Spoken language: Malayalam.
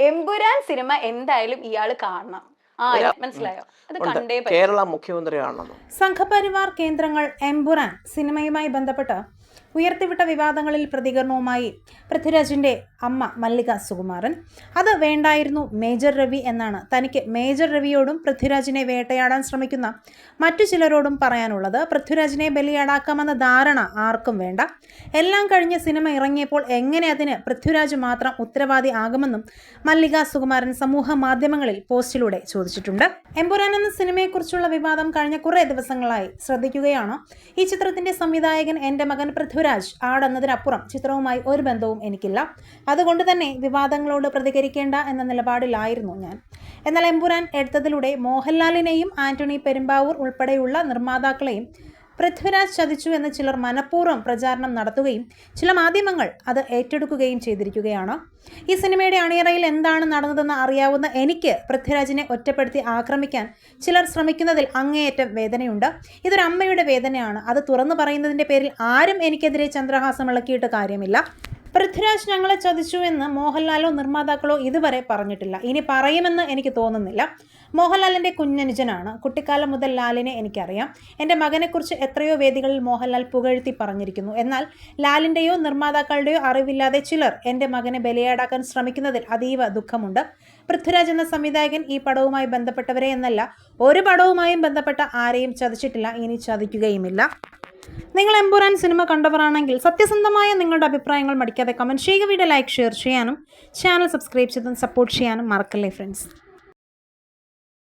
എമ്പുരാൻ സിനിമ എന്തായാലും ഇയാൾ കാണണം. ആ മനസ്സിലായോ? അത് കണ്ടേ. കേരള മുഖ്യമന്ത്രിയാണെന്നും സംഘപരിവാർ കേന്ദ്രങ്ങൾ എംബുറാൻ സിനിമയുമായി ബന്ധപ്പെട്ട് ഉയർത്തിവിട്ട വിവാദങ്ങളിൽ പ്രതികരണവുമായി പൃഥ്വിരാജിന്റെ അമ്മ മല്ലിക സുകുമാരൻ. അത് വേണ്ടായിരുന്നു മേജർ രവി എന്നാണ് തനിക്ക് മേജർ രവിയോടും പൃഥ്വിരാജിനെ വേട്ടയാടാൻ ശ്രമിക്കുന്ന മറ്റു ചിലരോടും പറയാനുള്ളത്. പൃഥ്വിരാജിനെ ബലിയാടാക്കാമെന്ന ധാരണ ആർക്കും വേണ്ട. എല്ലാം കഴിഞ്ഞ് സിനിമ ഇറങ്ങിയപ്പോൾ എങ്ങനെ അതിന് പൃഥ്വിരാജ് മാത്രം ഉത്തരവാദി ആകുമെന്നും മല്ലിക സുകുമാരൻ സമൂഹ മാധ്യമങ്ങളിൽ പോസ്റ്റിലൂടെ ചോദിച്ചിട്ടുണ്ട്. എമ്പുരാൻ എന്ന സിനിമയെക്കുറിച്ചുള്ള വിവാദം കഴിഞ്ഞ കുറേ ദിവസങ്ങളായി ശ്രദ്ധിക്കുകയാണ്. ഈ ചിത്രത്തിന്റെ സംവിധായകൻ എന്റെ മകൻ പൃഥ്വിരാജ് ആടെന്നതിനപ്പുറം ചിത്രവുമായി ഒരു ബന്ധവും എനിക്കില്ല. അതുകൊണ്ട് തന്നെ വിവാദങ്ങളോട് പ്രതികരിക്കേണ്ട എന്ന നിലപാടിലായിരുന്നു ഞാൻ. എന്നാൽ എമ്പുരാൻ എടുത്തതിലൂടെ മോഹൻലാലിനെയും ആന്റണി പെരുമ്പാവൂർ ഉൾപ്പെടെയുള്ള നിർമ്മാതാക്കളെയും പൃഥ്വിരാജ് ചതിച്ചു എന്ന് ചിലർ മനഃപൂർവം പ്രചാരണം നടത്തുകയും ചില മാധ്യമങ്ങൾ അത് ഏറ്റെടുക്കുകയും ചെയ്തിരിക്കുകയാണ്. ഈ സിനിമയുടെ അണിയറയിൽ എന്താണ് നടന്നതെന്ന് അറിയാവുന്ന എനിക്ക് പൃഥ്വിരാജിനെ ഒറ്റപ്പെടുത്തി ആക്രമിക്കാൻ ചിലർ ശ്രമിക്കുന്നതിൽ അങ്ങേയറ്റം വേദനയുണ്ട്. ഇതൊരു അമ്മയുടെ വേദനയാണ്. അത് തുറന്നു പറയുന്നതിന്റെ പേരിൽ ആരും എനിക്കെതിരെ ചന്ദ്രഹാസം ഇളക്കിയിട്ട് കാര്യമില്ല. പൃഥ്വിരാജ് ഞങ്ങളെ ചതിച്ചു എന്ന് മോഹൻലാലോ നിർമ്മാതാക്കളോ ഇതുവരെ പറഞ്ഞിട്ടില്ല. ഇനി പറയുമെന്ന് എനിക്ക് തോന്നുന്നില്ല. മോഹൻലാലിന്റെ കുഞ്ഞനുജനാണ്. കുട്ടിക്കാലം മുതൽ ലാലിനെ എനിക്കറിയാം. എന്റെ മകനെക്കുറിച്ച് എത്രയോ വേദികളിൽ മോഹൻലാൽ പുകഴ്ത്തി പറഞ്ഞിരിക്കുന്നു. എന്നാൽ ലാലിന്റെയോ നിർമ്മാതാക്കളുടെയോ അറിവില്ലാതെ ചിലർ എന്റെ മകനെ ബലിയാടാക്കാൻ ശ്രമിക്കുന്നതിൽ അതീവ ദുഃഖമുണ്ട്. പൃഥ്വിരാജ് എന്ന സംവിധായകൻ ഈ പടവുമായി ബന്ധപ്പെട്ടവരെ എന്നല്ല ഒരു പടവുമായും ബന്ധപ്പെട്ട ആരെയും ചതിച്ചിട്ടില്ല. ഇനി ചതിക്കുകയുമില്ല. നിങ്ങൾ എംപുരാൻ സിനിമ കണ്ടവരാണെങ്കിൽ സത്യസന്ധമായ നിങ്ങളുടെ അഭിപ്രായങ്ങൾ മടിക്കാതെ കമന്റ് ചെയ്യുക. വീഡിയോ ലൈക്ക് ഷെയർ ചെയ്യാനും ചാനൽ സബ്സ്ക്രൈബ് ചെയ്തും സപ്പോർട്ട് ചെയ്യാനും മറക്കല്ലേ ഫ്രണ്ട്സ്